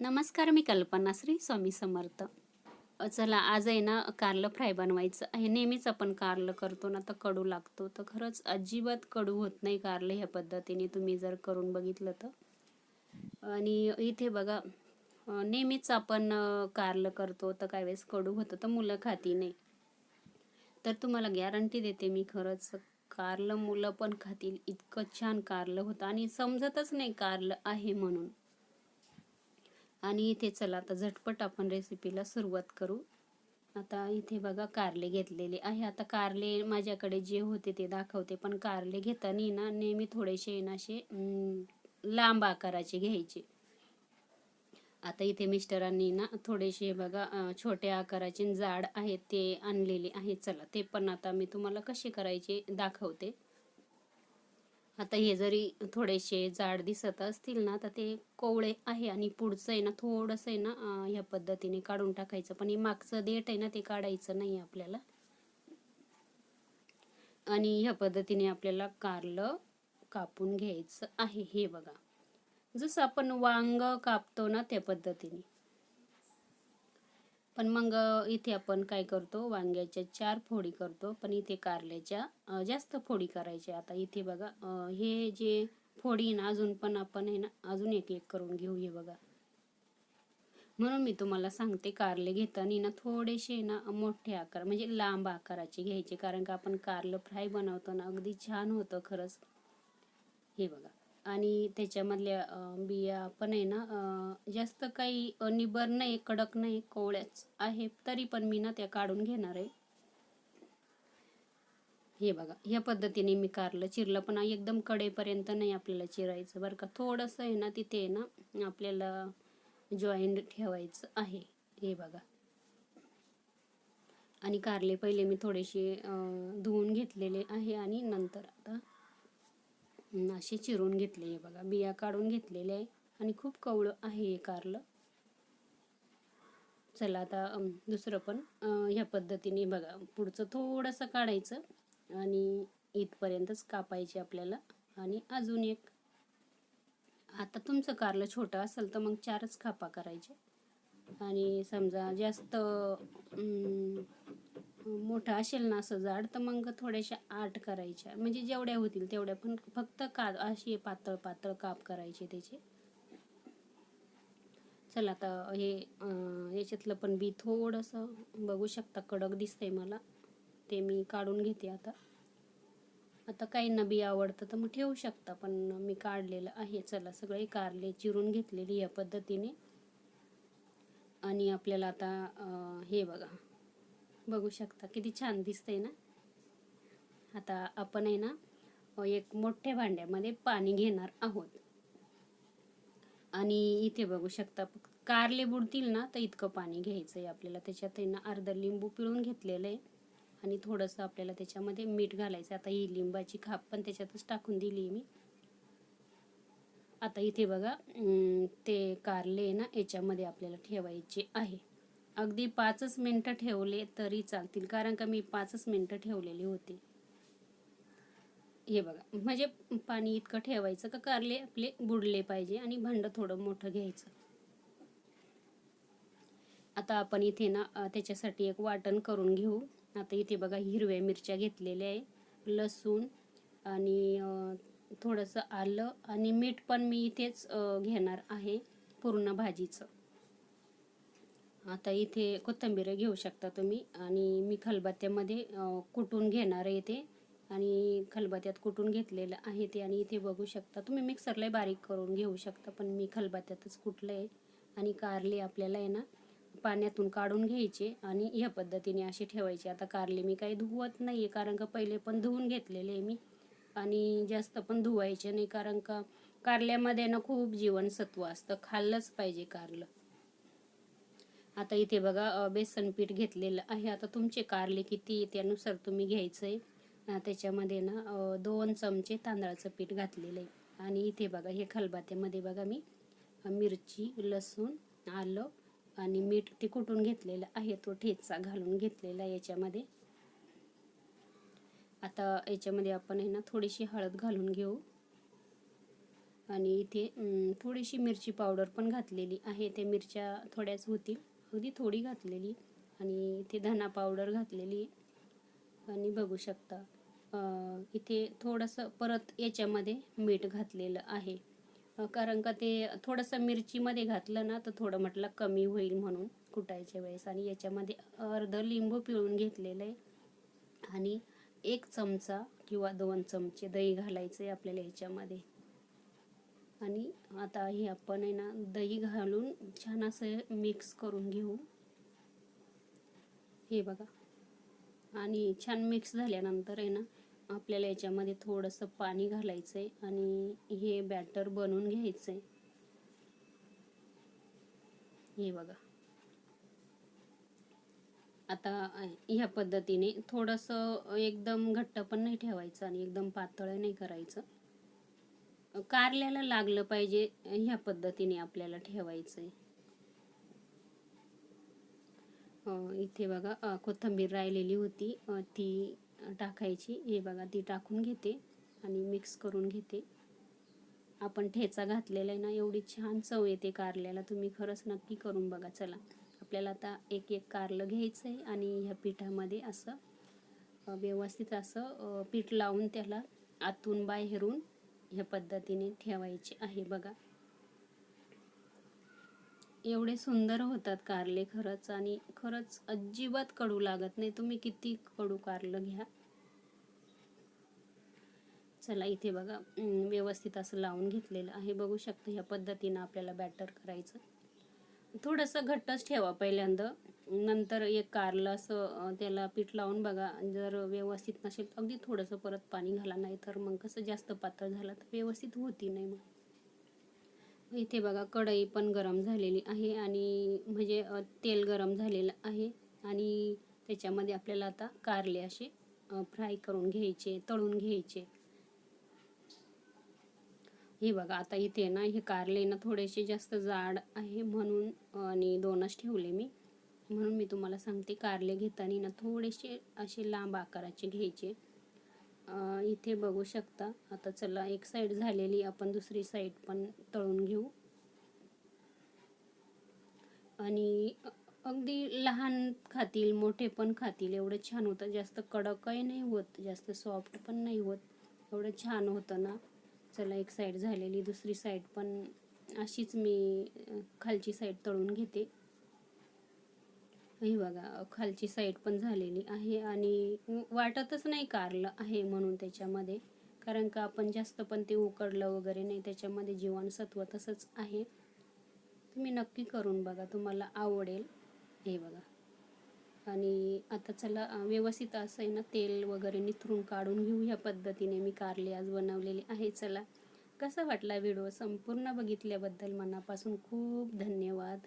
नमस्कार मी कल्पना श्री स्वामी समर्थ. चला आज आहे ना कारलं फ्राय बनवायचं आहे. नेहमीच आपण कारलं करतो ना तर कडू लागतो. तर खरंच अजिबात कडू होत नाही कारलं ह्या पद्धतीने तुम्ही जर करून बघितलं तर. आणि इथे बघा नेहमीच आपण कारलं करतो तर काय वेळेस कडू होतं तर मुलं खाती नाही. तर तुम्हाला गॅरंटी देते मी खरंच कारलं मुलं पण खातील. इतकं छान कारलं होतं. आणि समजतच नाही कारलं आहे म्हणून. आणि इथे चला आता झटपट आपण रेसिपीला सुरुवात करू. आता इथे बघा कारले घेतलेले आहे. आता कारले माझ्याकडे जे होते ते दाखवते पण कारले घेताना ना नेहमी थोडेसे ना असे लांब आकाराचे घ्यायचे. आता इथे मिस्टरांनी ना थोडेसे बघा छोट्या आकाराचे जाड आहेत ते आणलेले आहेत चला ते पण आता मी तुम्हाला कसे करायचे दाखवते. आता हे जरी थोडेसे जाड दिसत असतील ना तर ते कोवळे आहे आणि पुढचं आहे ना थोडंसं आहे ना ह्या पद्धतीने काढून टाकायचं. पण हे मागचं देठ आहे ना ते काढायचं नाही आपल्याला. आणि ह्या पद्धतीने आपल्याला कारलं कापून घ्यायचं आहे. हे बघा. जसं आपण वांग कापतो ना त्या पद्धतीने. पण मग इथे आपण काय करतो वांग्याच्या चार फोडी करतो पण इथे कारल्याच्या जास्त फोडी करायच्या आता इथे बघा हे जे फोडी ना अजून पण आपण आहे ना अजून एक एक करून घेऊ हे बघा. म्हणून मी तुम्हाला सांगते कारले घेताना ना थोडेसे ना मोठे आकार म्हणजे लांब आकाराचे घ्यायचे. कारण का आपण कारलं फ्राय बनवतो ना अगदी छान होतं खरंच. हे बघा. आणि त्याच्यामधल्या बिया पण आहे ना जास्त काही निबर नाही कडक नाही कोवळ्याच आहे तरी पण मी ना त्या काढून घेणार आहे. हे बघा ह्या पद्धतीने मी कारलं चिरलं पण एकदम कडेपर्यंत नाही आपल्याला चिरायचं बरं का? थोडंसं आहे ना तिथे आहे ना आपल्याला जॉईंट ठेवायचं आहे हे बघा. आणि कारले पहिले मी थोडेसे धुवून घेतलेले आहे आणि नंतर आता असे चिरून घेतले हे बघा. बिया काढून घेतलेले आहे आणि खूप कवळं आहे हे कारलं. चला आता दुसरं पण ह्या पद्धतीने बघा. पुढचं थोडंसं काढायचं आणि इथपर्यंतच कापायचे आपल्याला. आणि अजून एक. आता तुमचं कारलं छोटं असेल तर मग चारच खापा करायचे. आणि समजा जास्त मोठं असेल ना असं जाड तर मग थोड्याशा आठ करायच्या. म्हणजे जेवढ्या होतील तेवढ्या पण फक्त का अशी पातळ पातळ काप करायचे त्याचे. चला आता हे याच्यातलं पण बी थोडंसं बघू शकता कडक दिसतंय मला. ते मी काढून घेते आता. आता काहींना बी आवडतं तर मग ठेवू शकता पण मी काढलेलं आहे. चला सगळे कारले चिरून घेतलेली या पद्धतीने. आणि आपल्याला आता हे बघा. बघू शकता. किती छान दिसतंय ना? आता आपण आहे ना एक मोठ्या भांड्यामध्ये पाणी घेणार आहोत. आणि इथे बघू शकता कारले बुडतील ना तर इतकं पाणी घ्यायचं आहे आपल्याला. त्याच्यात आहे ना अर्धा लिंबू पिळून घेतलेलं आहे. आणि थोडंसं आपल्याला त्याच्यामध्ये मीठ घालायचं आता ही लिंबाची खाप पण त्याच्यातच टाकून दिली मी. आता इथे बघा ते कारले आहे ना याच्यामध्ये आपल्याला ठेवायचे आहे. अगदी पाचच मिनटं ठेवले तरी चालतील कारण का मी पाचच मिनटं ठेवलेली होती. हे बघा म्हणजे पाणी इतकं ठेवायचं का कारले आपले बुडले पाहिजे आणि भांडं थोडं मोठं घ्यायचं. आता आपण इथे ना त्याच्यासाठी एक वाटण करून घेऊ. आता इथे बघा हिरव्या मिरच्या घेतलेल्या आहे लसूण आणि थोडंसं आलं आणि मीठ पण मी इथेच घेणार आहे पूर्ण भाजीचं. आता इथे कोथिंबीर घेऊ शकता तुम्ही. आणि मी खलबत्त्यामध्ये कुटून घेणार आहे ते. आणि खलबत्त्यात कुटून घेतलेलं आहे ते. आणि इथे बघू शकता तुम्ही मिक्सरला बारीक करून घेऊ शकता. पण मी खलबत्त्यातच कुटलं आहे आणि कारले आपल्याला आहे ना पाण्यातून काढून घ्यायचे आणि ह्या पद्धतीने असे ठेवायचे. आता कारले मी काही धुवत नाही आहे कारण का पहिले पण धुवून घेतलेले आहे मी. आणि जास्त पण धुवायचे नाही कारण का कारल्यामध्ये ना खूप जीवनसत्व असतं. खाल्लंच पाहिजे कारलं. आता इथे बघा बेसन पीठ घेतलेलं आहे. आता तुमचे कारले किती त्यानुसार तुम्ही घ्यायचं आहे त्याच्यामध्ये ना दोन चमचे तांदळाचं पीठ घातलेलं आहे. आणि इथे बघा हे खलबात्यामध्ये बघा मी मिरची लसूण आलं आणि मीठ ते कुटून घेतलेलं आहे. तो ठेचा घालून घेतलेला आहे याच्यामध्ये. आता याच्यामध्ये आपण आहे ना थोडीशी हळद घालून घेऊ. आणि इथे थोडीशी मिरची पावडर पण घातलेली आहे. ते मिरच्या थोड्याच होतील. अगदी थोडी घातलेली आणि इथे धना पावडर घातलेली आणि बघू शकता. इथे थोडंसं परत याच्यामध्ये मीठ घातलेलं आहे. कारण का ते थोडंसं मिरचीमध्ये घातलं ना तर थोडं म्हटलं कमी होईल म्हणून कुटायच्या वेळेस. आणि याच्यामध्ये अर्ध लिंबू पिळून घेतलेलं आहे. आणि एक चमचा किंवा दोन चमचे दही घालायचे आपल्याला याच्यामध्ये. आणि आता हे आपण आहे ना दही घालून छान असं मिक्स करून घेऊ. हे बघा. आणि छान मिक्स झाल्यानंतर आहे ना आपल्याला याच्यामध्ये थोडंसं पाणी घालायचं आहे आणि हे बॅटर बनवून घ्यायचं आहे हे बघा. आता ह्या पद्धतीने थोडंसं एकदम घट्ट पण नाही ठेवायचं आणि एकदम पातळ नाही करायचं. कारल्याला लागलं पाहिजे ह्या पद्धतीने आपल्याला ठेवायचं आहे इथे बघा कोथंबीर कोथिंबीर राहिलेली होती. ती टाकायची. हे बघा ती टाकून घेते आणि मिक्स करून घेते. आपण ठेचा घातलेला आहे ना एवढी छान चव येते कारल्याला. तुम्ही खरंच नक्की करून बघा. चला आपल्याला आता एक एक कारलं घ्यायचं आहे आणि ह्या पिठामध्ये असं व्यवस्थित असं पीठ लावून त्याला आतून बाहेरून ह्या पद्धतीने ठेवायचे आहे बघा. एवढे सुंदर होतात कारले खरंच आणि खरंच अजिबात कडू लागत नाही. तुम्ही किती कडू कारलं घ्या. चला इथे बघा व्यवस्थित असं लावून घेतलेलं आहे. बघू शकता ह्या पद्धतीनं आपल्याला बॅटर करायचं. थोडंसं घट्टच ठेवा पहिल्यांदा. नंतर एक कारलं असं त्याला पीठ लावून बघा. जर व्यवस्थित नसेल तर अगदी थोडंसं परत पाणी घाला नाही तर मग कसं जास्त पातळ झालं तर व्यवस्थित होती नाही मग. इथे बघा कढई पण गरम झालेली आहे आणि म्हणजे तेल गरम झालेलं आहे. आणि त्याच्यामध्ये आपल्याला आता कारले असे फ्राय करून घ्यायचे तळून घ्यायचे. हे बघा आता इथे ना हे कारले ना थोडेसे जास्त जाड आहे म्हणून आणि दोनच ठेवले मी. म्हणून मी तुम्हाला सांगते कारले घेताना ना थोडेसे असे लांब आकाराचे घ्यायचे. इथे बघू शकता आता चला एक साईड झालेली आपण दुसरी साईड पण तळून घेऊ. आणि अगदी लहान खातील मोठे पण खातील एवढं छान होतं. जास्त कडकही नाही होत जास्त सॉफ्ट पण नाही होत. एवढं छान होतं ना. चला एक साईड झालेली दुसरी साईड पण अशीच मी खालची साईड तळून घेते. हे बघा खालची साईड पण झालेली आहे आणि वाटतच नाही कारलं आहे म्हणून त्याच्यामध्ये. कारण का आपण जास्त पण ते उकडलं वगैरे नाही त्याच्यामध्ये जीवनसत्व तसंच आहे. तुम्ही नक्की करून बघा तुम्हाला आवडेल. हे बघा. आणि आता चला व्यवस्थित असं आहे ना तेल वगैरे निथरून काढून घेऊ ह्या पद्धतीने. मी कारले आज बनवलेले आहे. चला कसा वाटला व्हिडिओ? संपूर्ण बघितल्याबद्दल मनापासून खूप धन्यवाद.